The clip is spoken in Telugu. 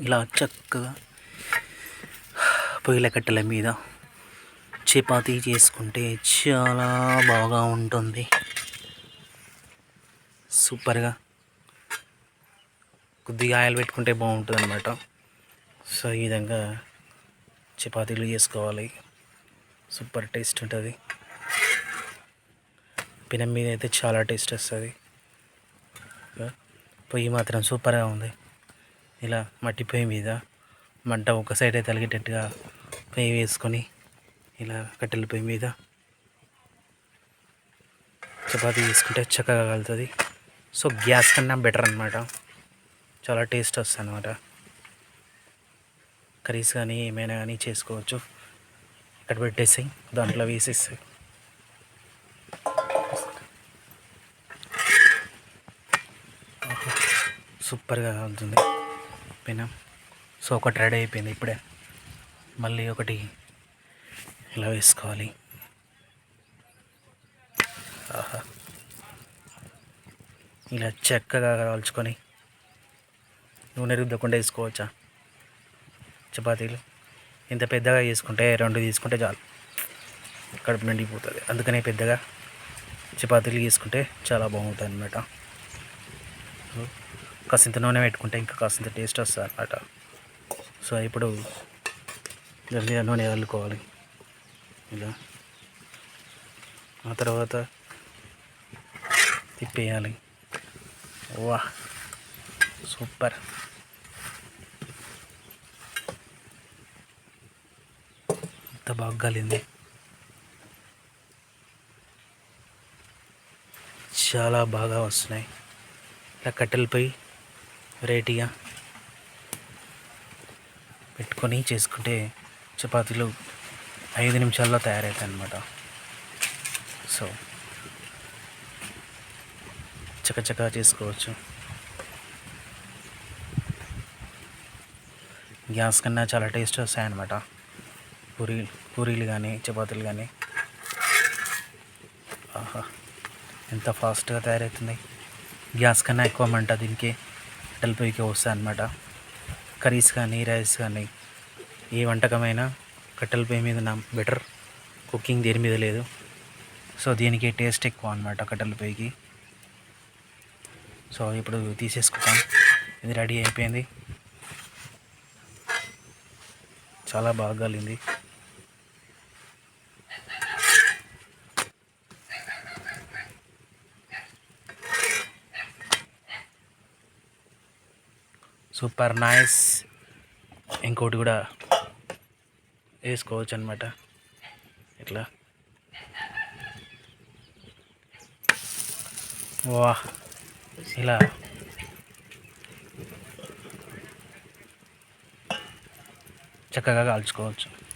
ఇలా చక్కగా పొయ్యిల కట్టెల మీద చపాతీ చేసుకుంటే చాలా బాగా ఉంటుంది. సూపర్గా. కొద్దిగా ఆయిల్ పెట్టుకుంటే బాగుంటుంది అనమాట సో ఈ విధంగా చపాతీలు చేసుకోవాలి. సూపర్ టేస్ట్ ఉంటుంది. పెనం మీద అయితే చాలా టేస్ట్ వస్తుంది. పొయ్యి మాత్రం సూపర్గా ఉంది. ఇలా మట్టి పొయ్యి మీద మంట ఒక సైడ్ అయితే తలిగేటట్టుగా పొయ్యి వేసుకొని ఇలా కట్టెల పొయ్యి మీద చపాతీ తీసుకుంటే చక్కగా కలుగుతుంది సో గ్యాస్ కన్నా బెటర్ అనమాట చాలా టేస్ట్ వస్తుంది అనమాట కర్రీస్ కానీ ఏమైనా కానీ చేసుకోవచ్చు. ఇక్కడ పెట్టేసి దాంట్లో వేసేసి. సూపర్గా ఉంటుంది పెనం సో ఒకటి రెడీ అయిపోయింది ఇప్పుడే. మళ్ళీ ఒకటి ఇలా వేసుకోవాలి. ఆహా. ఇలా చక్కగా కాల్చుకొని నూనె రుద్దకుండా వేసుకోవచ్చా? చపాతీలు. ఇంత పెద్దగా చేసుకుంటే రెండు తీసుకుంటే చాలు. కడుపు నిండిపోతుంది. అందుకనే పెద్దగా చపాతీలు తీసుకుంటే చాలా బాగుంటుంది అనమాట కాసింత నూనె పెట్టుకుంటే ఇంకా కాసింత టేస్ట్ వస్తుంది అనమాట సో ఇప్పుడు జల్దీగా నూనె చల్లుకోవాలి. ఇలా ఆ తర్వాత తిప్పేయాలి. వా సూపర్. ఎంత బాగా కలింది చాలా బాగా వస్తున్నాయి. ఇలా కట్టెలపై వెరైటీగా పెట్టుకొని చేసుకుంటే చపాతీలు ఐదు నిమిషాల్లో తయారవుతాయి అన్నమాట సో చకచకా చేసుకోవచ్చు. గ్యాస్ కన్నా చాలా టేస్ట్ వస్తాయన్నమాట. పూరీ పూరీలు కానీ చపాతీలు కానీ ఆహా ఎంత ఫాస్ట్గా తయారవుతుంది. గ్యాస్ కన్నా ఎక్కువ మంట దీనికి. కట్టెల వస్తాయి అనమాట కర్రీస్ కానీ రైస్ కానీ ఏ వంటకమైనా కట్టెల పొయ్యి మీద నా బెటర్ కుకింగ్ దేని మీద లేదు. సో దీనికి టేస్ట్ ఎక్కువ అనమాట కట్టెల పొయ్యికి. సో ఇప్పుడు తీసేసుకుంటాం. ఇది రెడీ అయిపోయింది. చాలా బాగా కాలింది సూపర్ నైస్. ఇంకోటి కూడా వేసుకోవచ్చు అనమాట ఇట్లా. వా ఇలా. చక్కగా కాల్చుకోవచ్చు.